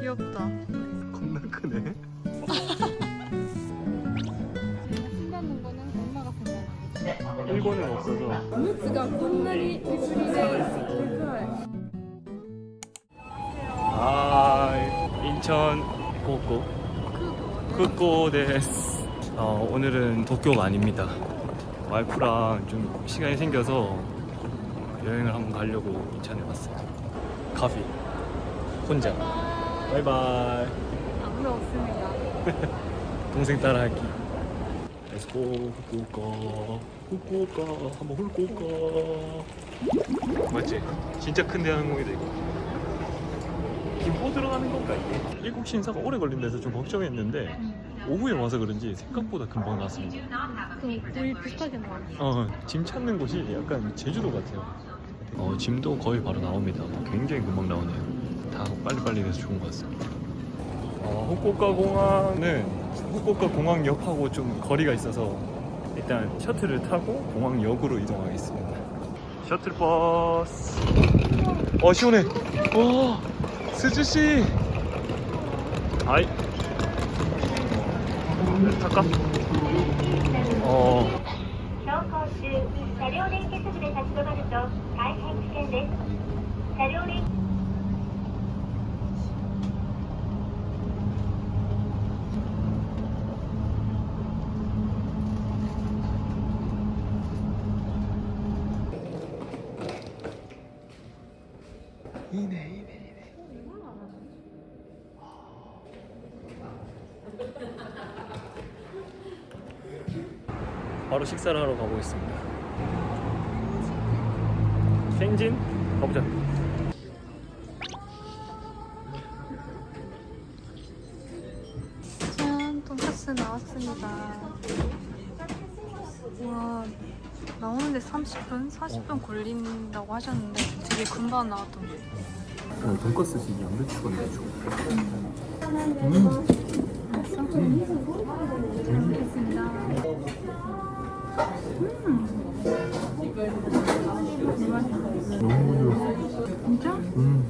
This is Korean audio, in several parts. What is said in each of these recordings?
귀엽다. 겁나 크네. 신받는 거는 엄마가 생각나. 일본은 없어서. ムツがこんなに手振りででかい。 아 인천 고고 고고 데스. 어, 오늘은 도쿄가 아닙니다. 와이프랑 좀 시간이 생겨서 여행을 한번 가려고 인천에 왔어요. 커피 혼자. 바이바이. 아무도 없습니다. 동생 따라하기. 렛츠고 후쿠오카 후쿠오카 한번 후쿠오카 맞지? 진짜 큰 대한항공이다 이거 들어가는 건가 이게? 일국 신사가 오래 걸린다해서 좀 걱정했는데 오후에 와서 그런지 생각보다 금방 나왔습니다 그 거의 비슷하게 나와. 어, 짐 찾는 곳이 약간 제주도 같아요 어, 짐도 거의 바로 나옵니다 굉장히 금방 나오네요 다 빨리빨리 돼서 좋은 것 같습니다 어, 후쿠오카 공항은 후쿠오카 공항역하고 좀 거리가 있어서 일단 셔틀을 타고 공항역으로 이동하겠습니다. 셔틀 버스. 어 시원해. 어 涼しい。はい。高っ。おー。車両連結部で立ち止まると大変危険です車両連いいね。 바로 식사를 하러 가보겠습니다. 생진 가보자. 짠, 돈까스 나왔습니다. 와, 나오는데 30분? 40분 걸린다고 하셨는데 되게 금방 나왔던 거. 어, 돈가스 지 양배추가 너무 좋아. 맛있어? 잘 먹겠습니다. 너무 부드러워. 진짜? 음.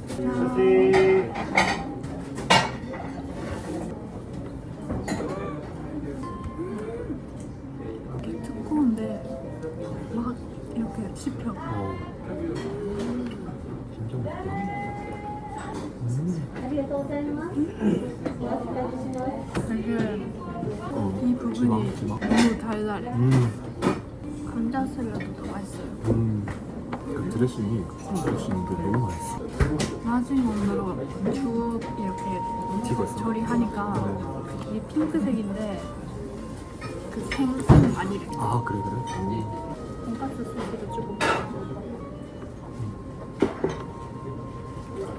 그 드레싱이 큰 드레싱인데 너무 맛있어. 나중에 오늘로 쭉 이렇게 찍었어. 조리하니까 이게 핑크색인데 그 생생 아니래. 아 그래 그래. 오. 돈가스 소스도 조금.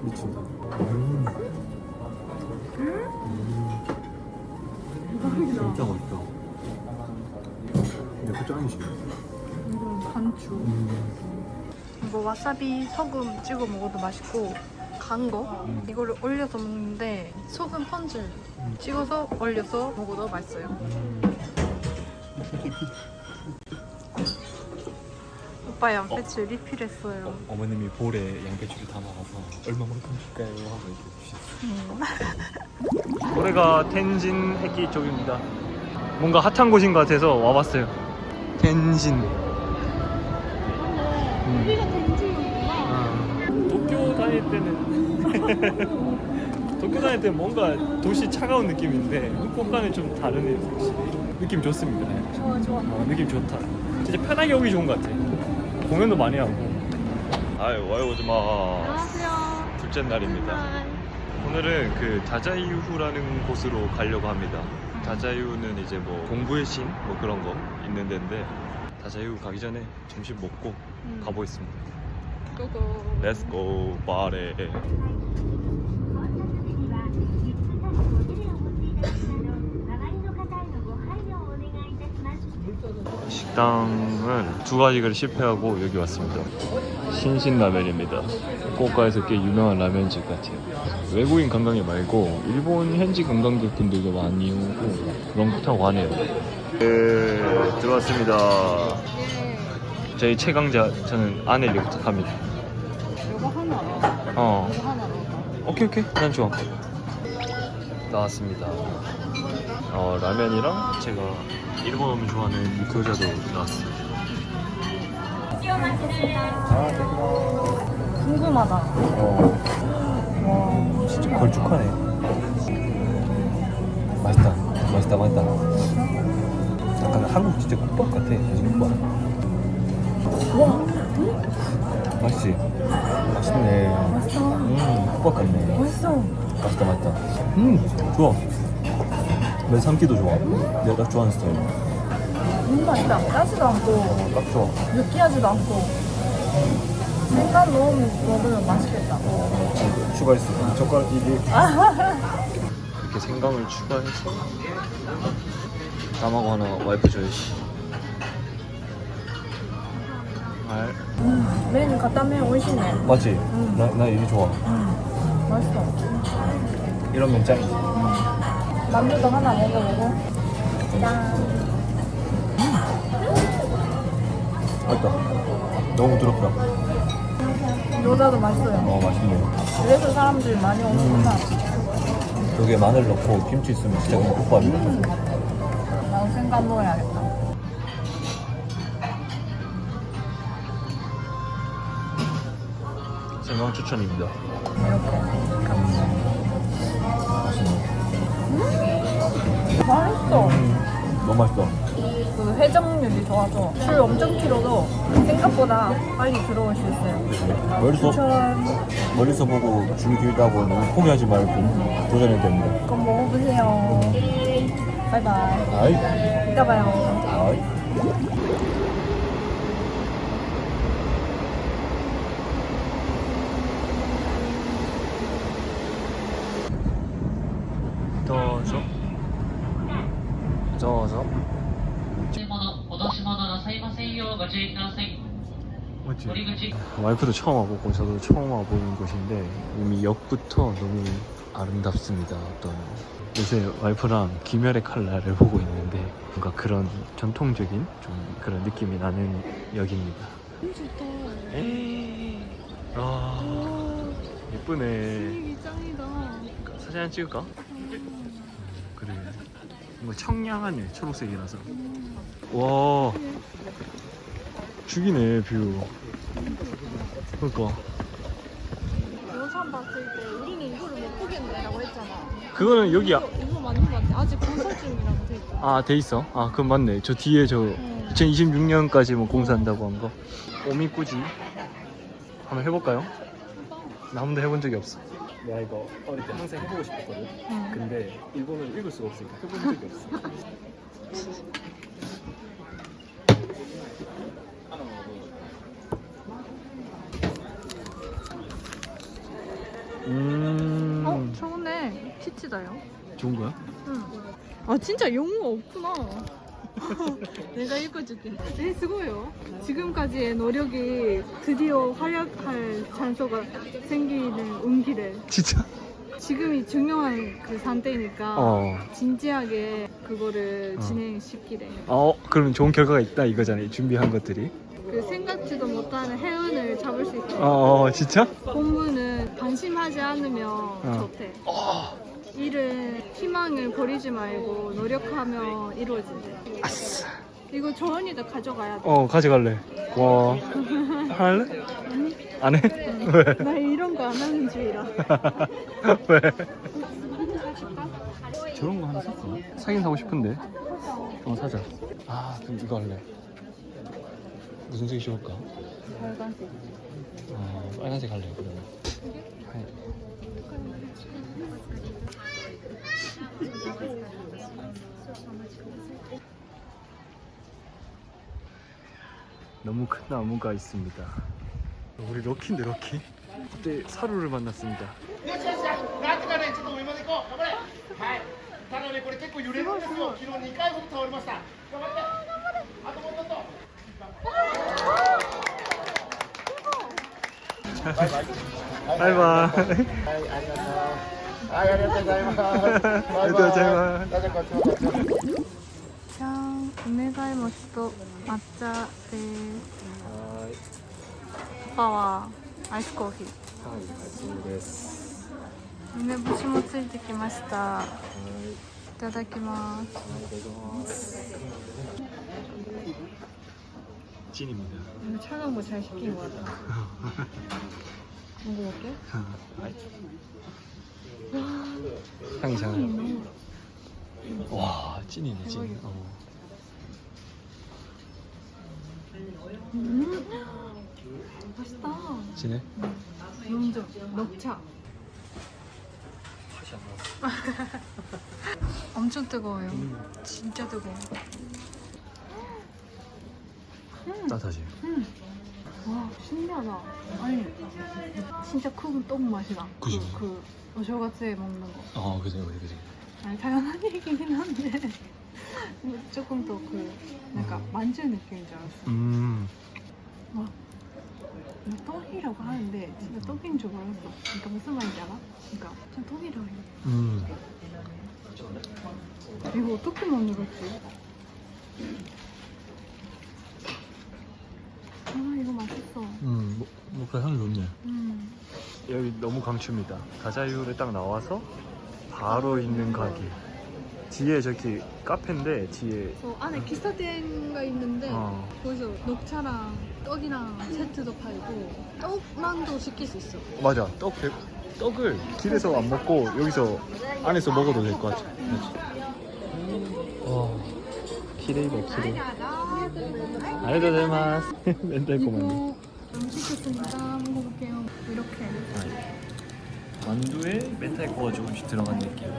미친다. 음. 대박이다. 진짜 맛있다. 근데 그 짱이지. 이건 반추. 음. 이거 와사비 소금 찍어 먹어도 맛있고 간거 이거를 올려서 먹는데 소금 펀즐 찍어서 올려서 먹어도 맛있어요. 오빠 양배추 리필했어요. 어머님이 볼에 양배추를 담아가서 얼마만큼 줄까요? 하고 이렇게 주셨어요. 올해가 텐진 해키 쪽입니다. 뭔가 핫한 곳인 것 같아서 와봤어요. 텐진. 여기가 된지구나. 도쿄 다닐 때는 도쿄 다닐 때는 뭔가 도시 차가운 느낌인데 후쿠오카는 좀 다르네요. 확실히. 느낌 좋습니다. 좋아 좋아. 어, 느낌 좋다. 진짜 편하게 오기 좋은 것 같아. 공연도 많이 하고. 아유 와요 오지마. 안녕하세요. 둘째 날입니다. 오늘은 그 다자이유후라는 곳으로 가려고 합니다. 다자이유는 이제 뭐 공부의 신 뭐 그런 거 있는 데인데 다자이유 가기 전에 점심 먹고 음. 가보겠습니다. 고고. 렛츠고 바레. 식당은 두 가지 를 실패하고 여기 왔습니다. 신신 라면입니다. 후쿠오카에서 꽤 유명한 라면집 같아요. 외국인 관광객 말고 일본 현지 관광객분들도 많이 오고 그런 거 타고 가네요. 네, 들어왔습니다. 저희 최강자 저는 아넬리 부탁합니다. 이거 하나 어. 이거 하나 넣어 오케이 오케이 난 좋아. 나왔습니다. 어 라면이랑 제가 일본 어미 좋아하는 교자도 나왔어요. 궁금하다 어. 와 진짜 걸쭉하네. 맛있다. 맛있다 맛있다. 약간 한국 진짜 국밥 같아. 돼지국밥. 와 맛있지? 맛있네. 맛있어 음 국밥 같네. 맛있어 맛있다 맛있다. 음 좋아. 면 삼기도 좋아. 내가 딱 좋아하는 스타일. 너무 맛있다 짜지도 않고 어, 딱 좋아. 느끼하지도 않고 생강 넣으면 먹으면 맛있겠다 추가했어. 젓가락 이게 이렇게 생강을 추가해서 남하고 하나 와이프 줘야지. 알. 음, 맨 갖다 매면 오이시네 맞지? 음. 나, 나 이게 좋아. 음, 맛있어 이런 면 짱이지. 만두도 하나 먹어보고 짠 맛있다. 너무 부드럽다. 여자도 맛있어요 어 맛있네. 그래서 사람들이 많이 오는구나 여기에 마늘 넣고 김치 있으면 진짜 그냥 국밥이다. 나도 생강 먹어야겠다 추천입니다. 맛있어 너무 맛있다. 그 회전율이 좋아서 술 엄청 길어도 생각보다 빨리 들어올 수 있어요 멀리서 추천 멀리서 보고 줄 길다고 너무 포기하지 말고 도전해도 됩니다. 그럼 먹어보세요 바이바이 아이, 이따 봐요 아이. 같아요 와이프도 처음 와보고 저도 처음 와보는 곳인데 이미 역부터 너무 아름답습니다 어떤. 요새 와이프랑 기멸의 칼날을 보고 있는데 뭔가 그런 전통적인 좀 그런 느낌이 나는 역입니다. 너무 좋다. 에이. 아 예쁘네. 분위기 짱이다. 그러니까 사진 한 찍을까? 음, 그래. 뭔가 청량하네 초록색이라서. 음. 와. 네. 죽이네 뷰. 그러니까. 영상 봤을 때 우리는 이거를 못 보겠네라고 했잖아 그거는 여기야. 이거 맞는 것 같아 아직 건설 중이라고 돼 있다 아, 돼 있어? 아, 그럼 맞네. 저 뒤에 저 응. 2026년까지 뭐 공사한다고 한 거. 오미꾸지. 한번 해볼까요? 나 한 번도 해본 적이 없어. 내가 이거 어릴 때 항상 해보고 싶었거든. 응. 근데 일본어를 읽을 수가 없으니까 해본 적이 없어. 음, 어? 피치다요 좋은 거야? 응. 아 진짜 영어가 없구나 내가 읽어줄게 네 수고해요 지금까지의 노력이 드디어 활약할 장소가 생기는 운기래 진짜? 지금이 중요한 그 상태니까 어. 진지하게 그거를 어. 진행시키래 어, 그러면 좋은 결과가 있다 이거잖아요. 준비한 것들이. 그 생각지도 못하는 해운을 잡을 수 있게 어, 어 진짜? 공부는 방심하지 않으면 어. 좋대 일은 희망을 버리지 말고 노력하면 이루어진대 아싸. 이거 조언이도 가져가야 돼 어, 가져갈래. 와. 할래? 안 해? 왜? 나 이런 거 안 하는 주의라 왜? 저런 거 하나 샀어. 사긴 사고 싶은데. 어, 사자. 아, 그럼 이거 할래. 무슨 색이 좋을까? 빨간색 아, 빨간색 할래, 그러면. 하얀. 너무 큰 나무가 있습니다. 우리 럭키인데 럭키. 그때 사루를 만났습니다. 바이바이. はい、ありがとうございます。ありがとうございます。も。じゃん、梅貝と抹茶です。パワーアイスコーヒー。はい、そうです。梅干しもついてきました。はい。いただきます。ありがとうございます。チもね。촬. はい。 향이 장난 와 찐이네 찐. 어. 음 맛있다 진해? 완전 녹차 다시 엄청 뜨거워요 음. 진짜 뜨거워 따뜻하지? 와 신기하다 아니 진짜 큰 떡 맛이다 그지? 그, 그 어쇼가츠에 먹는 거 어 그지 그지 그지 아니 당연한 얘기긴 한데 조금 더그 약간 음. 만주 느낌인 줄 알았어 음와 이거 떡이라고 하는데 진짜 떡인 줄 몰랐어 그러니까 무슨 말인지 알아? 그러니까 진짜 떡이라고 해 음. 이거 어떻게 만들었지? 아 이거 맛있어 음, 뭐, 뭐그 향이 좋네. 음. 여기 너무 강추입니다. 다자유를 딱 나와서 바로 있는 가게. 뒤에 저기 카페인데 뒤에 저 안에 기사店가 있는데 어. 거기서 녹차랑 떡이랑 세트도 팔고 떡만도 시킬 수 있어 맞아 떡 배- 떡을 길에서 안 먹고 여기서 안에서 먹어도 될 것 같아. 와 키레이다 키레이. 아리가토자이마스. 멘탈코만. 이거 음 시켰으니까 먹어볼게요 이렇게 만두에 멘탈코가 조금씩 들어간 느낌.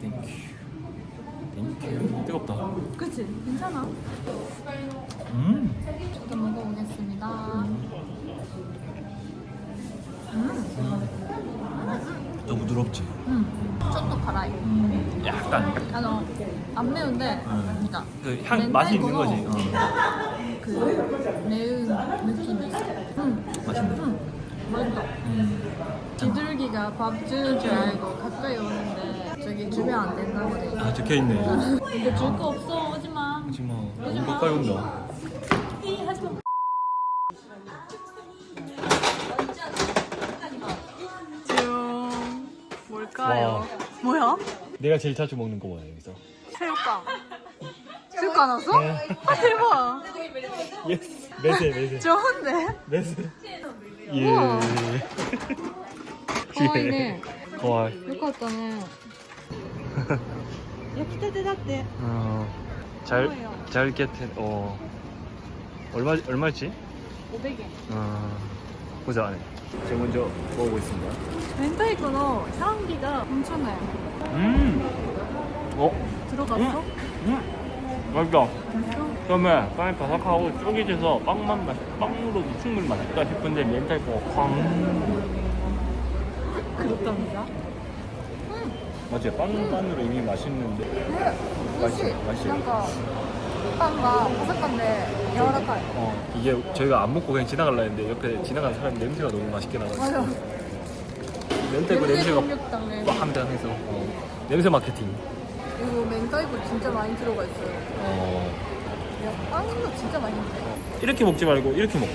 땡큐. 땡큐. 뜨겁다. 그치? 괜찮아 음. 저도 먹어보겠습니다 좀 부드럽지. 음. 좀더 달아요 음. 약간 아, 안 매운데 음. 그러니까 그향 맛이 있는 거지. 어. 그 매운 느낌이 있어 음. 맛있네. 음. 맛있다 음. 비둘기가 밥 주는 줄 알고 가까이 오는데 저기 주면 안 된다 그래 아 적혀 있네. 근데 줄 거 없어 오지마 하지 마. 너무 가까이 온다. 하지마 중 뭘까요? 뭐야? 내가 제일 자주 먹는 거 뭐야 여기서? 새우깡 새우깡 안 왔어? 아 대박 예스. 매세 매세. 좋은데? 매세. 예. 우와. 가와이네 거와. よかったね焼きたてだって 어. 잘, 뭐예요? 잘 겟해. 어. 얼마, 얼마지? 500엔 어. 보자, 안에. 제가 먼저 먹어보겠습니다. 明太子の향기가 엄청나요 음! 어? 들어갔어? 음! 맛있다. 처음에 빵이 바삭하고 쫄깃해서 빵만 맛, 빵으로도 충분히 맛있다 싶은데 멘탈코가 쾅. 그렇답니다 맞지? 빵만으로 이미 맛있는데. 맛있어, 맛있어. なんかパンが細かんで柔らかい 어, 이게 저희가 안 먹고 그냥 지나갈라 했는데 옆에 지나가는 사람 냄새가 너무 맛있게 나가지고. 맞아 멘탈코 냄새가 공격당해 막 합니다 해서 어. 냄새 마케팅. 멘탈코 진짜 많이 들어가 있어요 어. 야, 빵도 진짜 맛있는데 이렇게 먹지 말고 이렇게 먹어.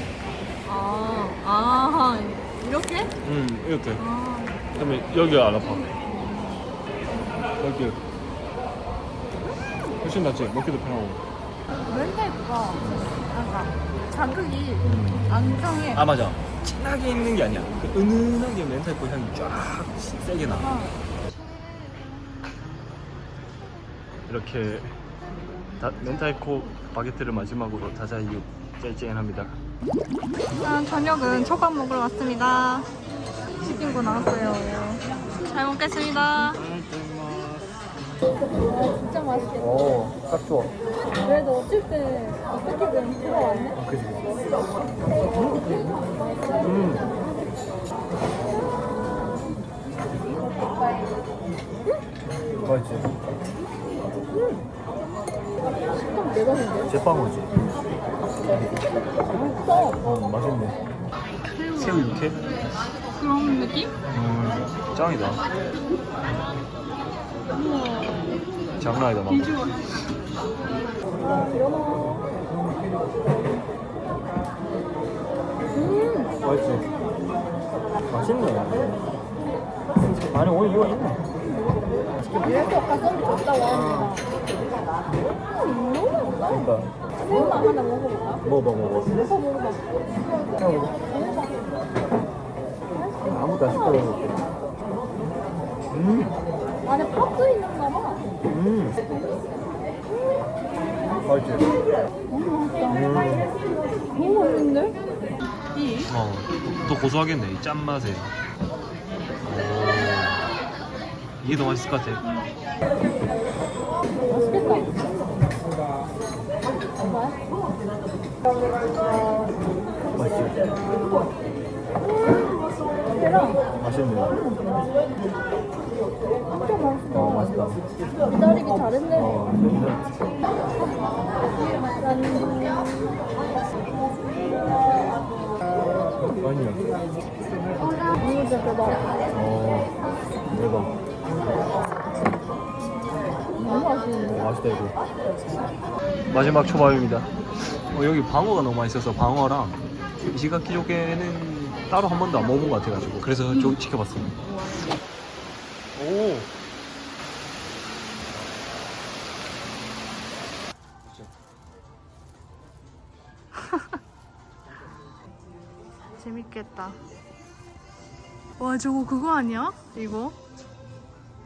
아, 아 이렇게? 음, 이렇게. 아, 그다음에 여기가 안 아파. 여기. 훨씬 낫지. 먹기도 편하고. 멘탈코가 약간 자극이 안 강해 아 맞아. 진하게 있는 게 아니야. 그 은은하게 멘탈코 향이 쫙 세게 나. 어. 이렇게 다, 멘탈코 바게트를 마지막으로 다자이유 짤짤합니다. 일단 저녁은 초밥 먹으러 왔습니다. 시킨 거 나왔어요. 잘 먹겠습니다. 진짜 맛있겠다. 오, 딱 좋아. 그래도 어쩔 때 어떻게든 들어왔네. 아, 그지. 음. 맛있지? 제빵어지. 써. 어, 맛있네. 새우 육회? 그런 느낌? 음, 짱이다. 우와. 장난 아니다, 막. 비주얼. 맛있지? 맛있네. 아니 오늘 이거 있네. 이렇게 가성비 좋다고 하니까. 그러니까 새우나 하나 먹어볼까? 먹어봐 먹어. 먹어 먹어봐. 아무도 안 시끄러워. 음, 안에 팥도 있는가 봐. 음. 맛있지? 너무 맛있다. 너무 맛있는데? 이? 어, 더 고소하겠네, 이 짠맛에. 오, 이게 더 맛있을 것 같아. 맛있겠다. 맛있지? 계란. 맛있네. 진짜 맛있다. 어, 맛있다. 기다리기 잘했네. 어, 아니야. 대박. 어, 대박. 맛있는데? 맛있다, 이거. 마지막 초밥입니다. 어, 여기 방어가 너무 맛있어서 방어랑 이시가키 조개는 따로 한 번도 안 먹어본 것 같아가지고 그래서 좀 지켜봤습니다. 오. 재밌겠다. 와 저거 그거 아니야? 이거?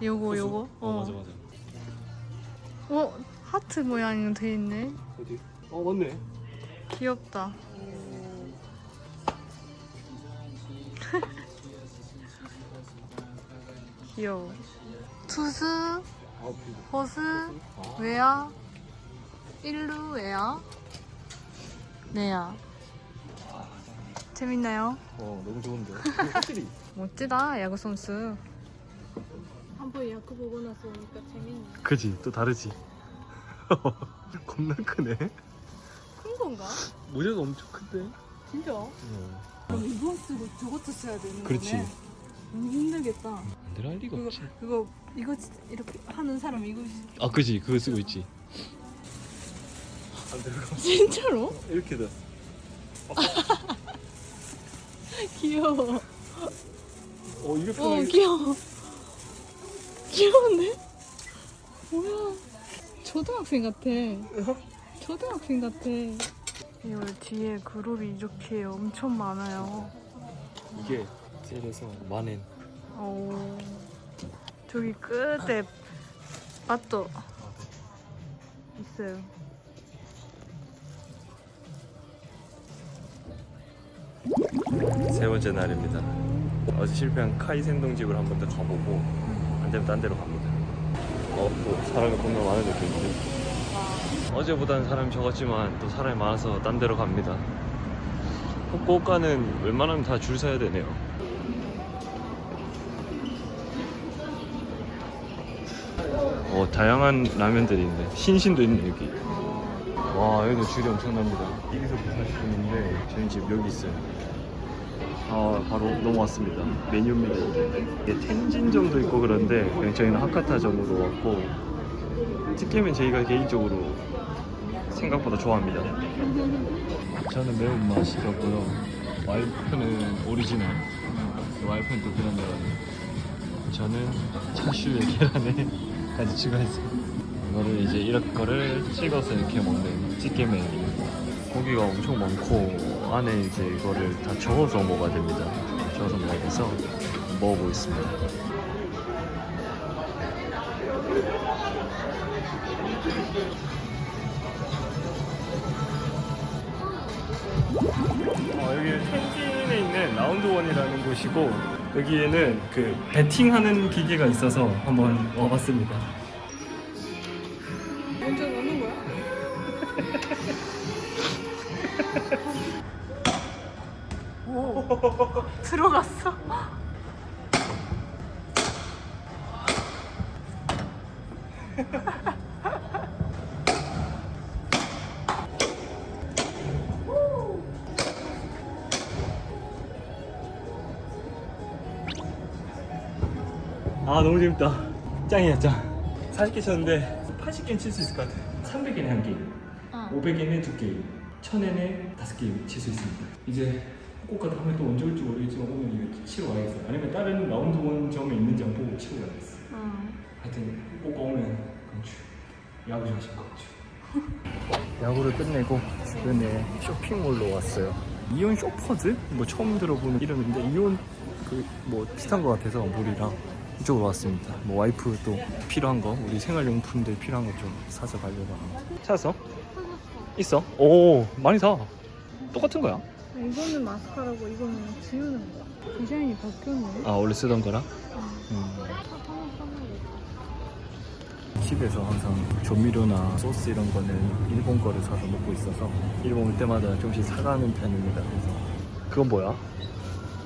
요거 요거? 어, 맞아 맞아. 어 하트 모양이 돼 있네. 어디? 어 맞네. 귀엽다. 귀여워. 투스, 아, 호스, 웨아, 일루 웨아, 네야. 재밌나요? 어 너무 좋은데. 확실히. 멋지다 야구 선수. 한번 야구 보고 나서 오니까 재밌네. 그지 또 다르지. 겁나 크네. 큰 건가? 모자가 엄청 큰데. 진짜? 그럼 이거 쓰고 저것도 써야 되는 그렇지. 거네. 너무 힘들겠다. 안 들어갈 리가 그거 없지. 그거 이거 진짜 이렇게 하는 사람 이거 아 그지 그거 쓰고 있지. 안 들어가. 진짜로? 이렇게 돼. 귀여워. 어 이게 어 편하게. 귀여워. 귀여운데? 뭐야? 초등학생 같아. 초등학생 같아. 이걸 뒤에 그룹이 이렇게 엄청 많아요. 이게 셀에서 만엔. 오. 저기 끝에 맛도 있어요. 세 번째 날입니다. 어제 실패한 카이센동 집을 한 번 더 가보고 안 되면 딴 데로 갑니다. 어, 또 사람이 겁나 많은 느낌인데. 어제보다는 사람이 적었지만 또 사람이 많아서 딴 데로 갑니다. 후쿠오카는 웬만하면 다 줄 서야 되네요. 어, 다양한 라면들이 있네. 신신도 있네, 여기. 와, 여기도 줄이 엄청납니다. 여기서부터 40분인데, 저희 집 여기 있어요. 아, 바로 넘어왔습니다. 메뉴입니다. 이게 텐진점도 있고 그런데, 그냥 저희는 하카타점으로 왔고, 찌개면 저희가 개인적으로 생각보다 좋아합니다. 저는 매운맛이라고요. 와이프는 오리지널, 와이프는 또 그런 데라는 저는 차슈에 계란에 까지 추가했어요. 이거를 이제 이렇게 거를 찍어서 이렇게 먹는 찌개면 고기가 엄청 많고 안에 이제 이거를 다 저어서 먹어야 됩니다. 저어서 먹어야 돼서 먹어보겠습니다. 어, 여기 텐진에 있는 라운드원이라는 곳이고 여기에는 그 배팅하는 기계가 있어서 한번 와봤습니다. 들어갔어. 아 너무 재밌다. 짱이야 짱. 40개 쳤는데 80개는 칠 수 있을 것 같아. 300개는 한 게임, 어. 500개는 두 게임, 1000엔에 다섯 게임 칠 수 있습니다. 이제 후쿠오카 다음에 또 언제 올지 모르겠지만 오면 이거 치러 가야겠어요. 아니면 다른 라운드 원 점에 있는지 한번 보고 치러 가야겠어. 응. 하여튼 후쿠오카 오면 건축 야구 좀 하실 건축. 야구를 끝내고 주변에 쇼핑몰로 왔어요. 이온 쇼퍼즈? 뭐 처음 들어보는 이름인데 이온 그 뭐 비슷한 것 같아서 몰이랑 이쪽으로 왔습니다. 뭐 와이프 또 필요한 거 우리 생활용품들 필요한 거 좀 사서 가려고 합니다. 찾았어? 있어? 오 많이 사. 똑같은 거야? 이거는 마스카라고 이거는 지우는 거야. 디자인이 바뀌었네. 아 원래 쓰던 거랑? 음. 집에서 항상 조미료나 소스 이런 거는 일본 거를 사서 먹고 있어서 일본 올 때마다 조금씩 사가는 편입니다. 그래서 그건 뭐야?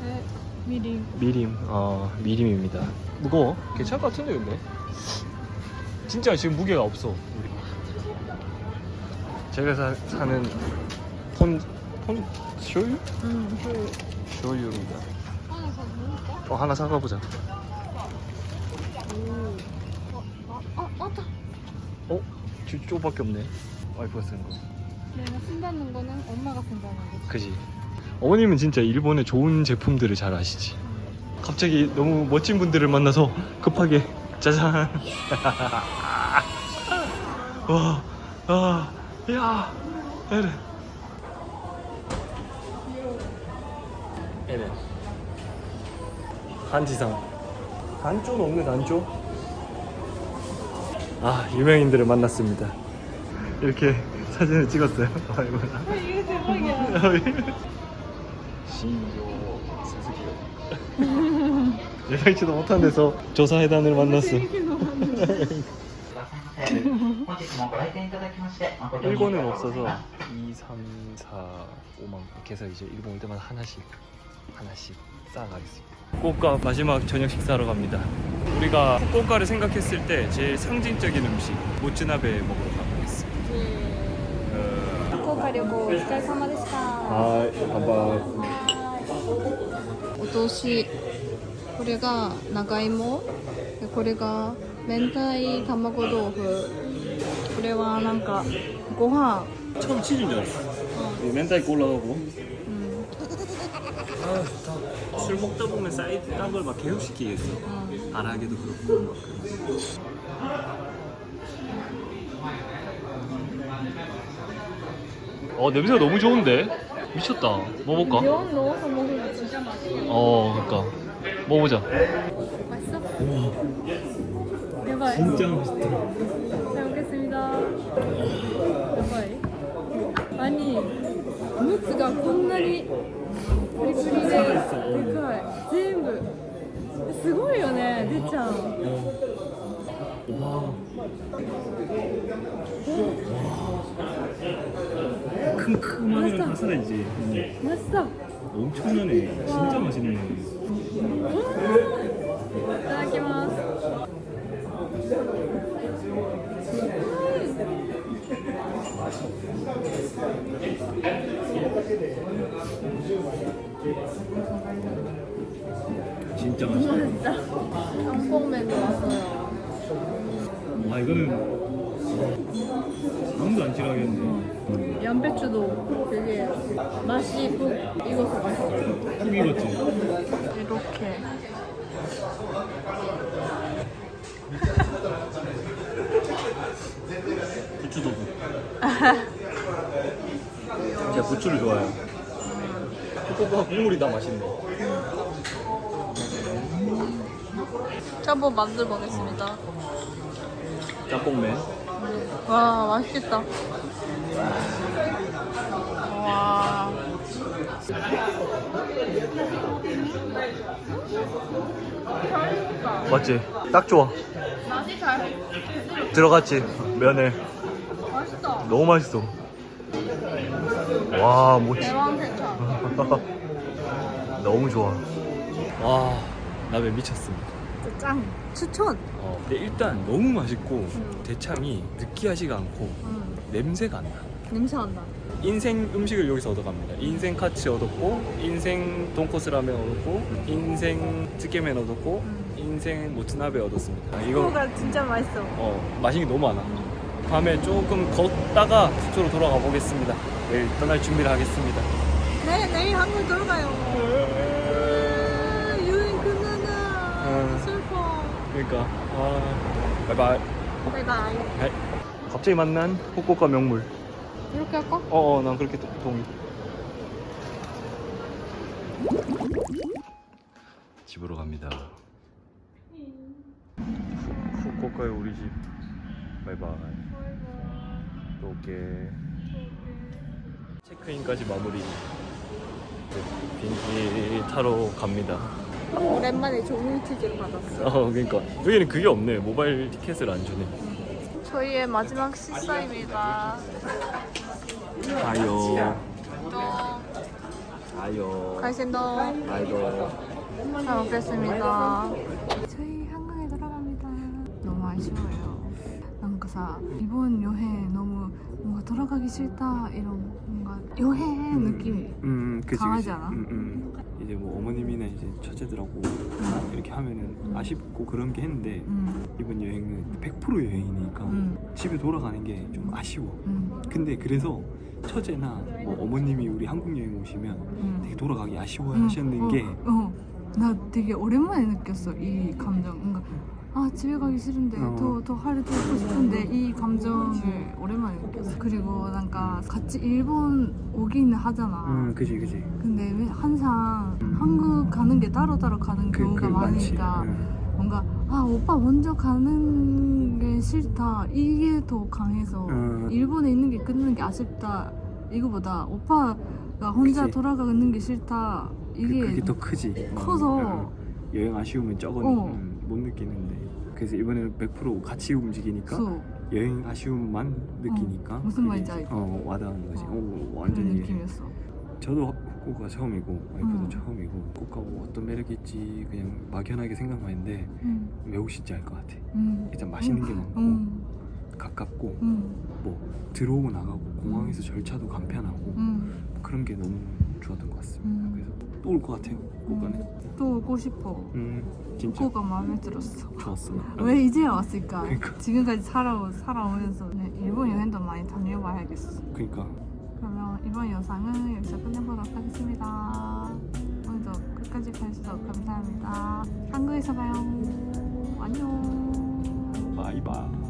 네, 미리. 미림. 어 미림입니다. 무거워? 괜찮을 것 같은데 근데. 진짜 지금 무게가 없어 우리. 제가 사, 사는 폰, 폰 쇼유? 응, 그 쇼유입니다. 하나 더 먹을까? 어 하나 사가 보자. 오. 어, 아, 아, 왔다. 어? 저쪽밖에 없네. 와이프가 쓰는 거. 내가 쓴다는 거는 엄마가 쓴다는 거지. 그지. 어머님은 진짜 일본의 좋은 제품들을 잘 아시지. 갑자기 너무 멋진 분들을 만나서 급하게 짜잔. 와, 아, 야. 에레. 한지상. 단조는 없네 단조. 아 유명인들을 만났습니다. 이렇게 사진을 찍었어요. 아 이거나 아, 이거 대박이야. 신조 스즈키요. 예상치도 못한 데서 조사회단을 만났어. 일본은 없어서 2, 3, 4, 5만 이렇게 해서 이제 일본 올 때마다 하나씩 하나씩 쌓아가겠습니다. 후쿠오카 마지막 저녁 식사하러 갑니다. 우리가 후쿠오카를 생각했을 때 제일 상징적인 음식 모츠나베 먹으러 가보겠습니다. 福岡旅行お疲れ様でした。 아, 봐봐. お通しこれが長芋でこれが明太卵豆腐これはなんかご飯 처음 치즈인 줄 알았어. 멘탈 올라가고. 음, 아 좋다. 술 먹다 보면 사이드 딴 걸 막 계속 시키겠어. 음. 안하게도 그렇고 막 그런. 어 냄새가 너무 좋은데 미쳤다. 먹어볼까? 면 넣어서 먹으면 진짜 맛있겠다 어 그러니까 먹어보자. 맛있어? 대박 진짜 맛있다. 잘 먹겠습니다 대박 아니 무츠가 こんなに プリプリででかい全部すごいよね出ちゃう 와. 큼큼하니랑 다살아있지. 맛있어 엄청나네. 진짜 맛있네. いただきます。 진짜 맛있다. 진짜 짬뽕맨도 왔어요. 와 이거는 아무도 안 싫어하겠네. 양배추도 되게 맛이 푹 익어서 맛있어. 푹 익었지. 이렇게. 부추도. 제가 부추를 좋아해요. 후쿠오카 국물이 다 맛있네. 한번 만들어 보겠습니다. 짬뽕맨. 와 맛있겠다. 와. 맞지? 딱 좋아. 맛이 잘 들어갔지? 면에. 맛있다. 너무 맛있어. 와, 뭐지? 대왕 세차. 너무 좋아. 와, 나왜 미쳤습니다. 진짜 짱. 추천. 어, 근데 일단 너무 맛있고 음. 대창이 느끼하지가 않고 음, 냄새가 안 나. 냄새 안 나. 인생 음식을 여기서 얻어갑니다. 인생 카츠 얻었고, 인생 돈코스 라면 얻었고, 인생 찌개면 얻었고, 음. 인생 모츠나베 얻었습니다. 아, 이거 이거가 진짜 맛있어. 어, 맛있는 게 너무 많아. 밤에 조금 걷다가 숙소로 돌아가 보겠습니다. 내일 떠날 준비를 하겠습니다. 네, 내일 한국 돌아가요. 유인 끝나나. 응. 슬퍼. 그러니까 아 바이바이 바이바이. 하이. 갑자기 만난 후쿠오카 명물 이렇게 할까? 어 어 난 그렇게 동- 동의 집으로 갑니다 후- 후쿠오카의 우리 집 바이바이 또 올게 체크인까지 마무리 비행기 타러 갑니다 오랜만에 종이 티켓 받았어. 어 그러니까 여기는 그게 없네 모바일 티켓을 안 주네 저희의 마지막 식사입니다. 아요 또 아요 가이센동 아이고 잘 먹겠습니다. 저희 한국에 돌아갑니다. 너무 아쉬워요. 뭔가 사 이번 여행 너무 뭔가 돌아가기 싫다 이런 뭔가 여행 느낌이 음, 그치, 강하지 그치. 않아? 음, 음. 이제 뭐 어머님이나 이제 처제들하고 이렇게 하면은 아쉽고 그런 게 했는데 음, 이번 여행은 100% 여행이니까 음. 집에 돌아가는 게 좀 아쉬워. 음, 근데 그래서 처제나 뭐 어머님이 우리 한국 여행 오시면 음. 되게 돌아가기 아쉬워 음, 하시는 어, 게 어, 나 되게 오랜만에 느꼈어 이 감정. 뭔가 아 집에 가기 싫은데 어. 더 더 하루 더 있고 싶은데 이 감정을 오랜만에 느꼈어. 그리고 뭔가 같이 일본 오기는 하잖아. 음, 그지, 그지. 근데 왜 항상 음. 한국 가는 게 따로 따로 가는 그, 경우가 그 많지. 많으니까 음. 뭔가 아 오빠 먼저 가는 게 싫다 이게 더 강해서 음. 일본에 있는 게 끝나는 게 아쉽다 이거보다 오빠가 혼자 그치. 돌아가는 게 싫다 그, 이게 그 게 더 크지. 커서. 음, 여행 아쉬움은 적은 어. 음, 못 느끼는데. 그래서 이번에는 100% 같이 움직이니까 수 여행 아쉬움만 느끼니까 무슨 그게, 말인지 알지? 어 와닿는 거지. 어. 오, 그런 완전히 느낌이었어 저도 후쿠오카 처음이고 와이프도 음. 처음이고 후쿠오카 뭐 어떤 매력이 있지 그냥 막연하게 생각만 했는데 응, 외우고 싶지 않을 것 같아. 응, 일단 맛있는 게 많고 응, 가깝고 응, 뭐 들어오고 나가고 공항에서 절차도 간편하고 응, 그런 게 너무 좋았던 것 같습니다. 음. 또 올 것 같아요. 후쿠오카는. 또 오고 싶어 음 진짜 후쿠오카 마음에 들었어 좋았어. 왜 이제 왔을까? 그러니까. 지금까지 살아, 살아오면서 네, 일본 여행도 많이 다녀봐야겠어. 그러니까 그러면 이번 영상은 여기서 끝내보도록 하겠습니다. 오늘도 끝까지 봐주셔서 감사합니다. 한국에서 봐요. 안녕. 바이바이.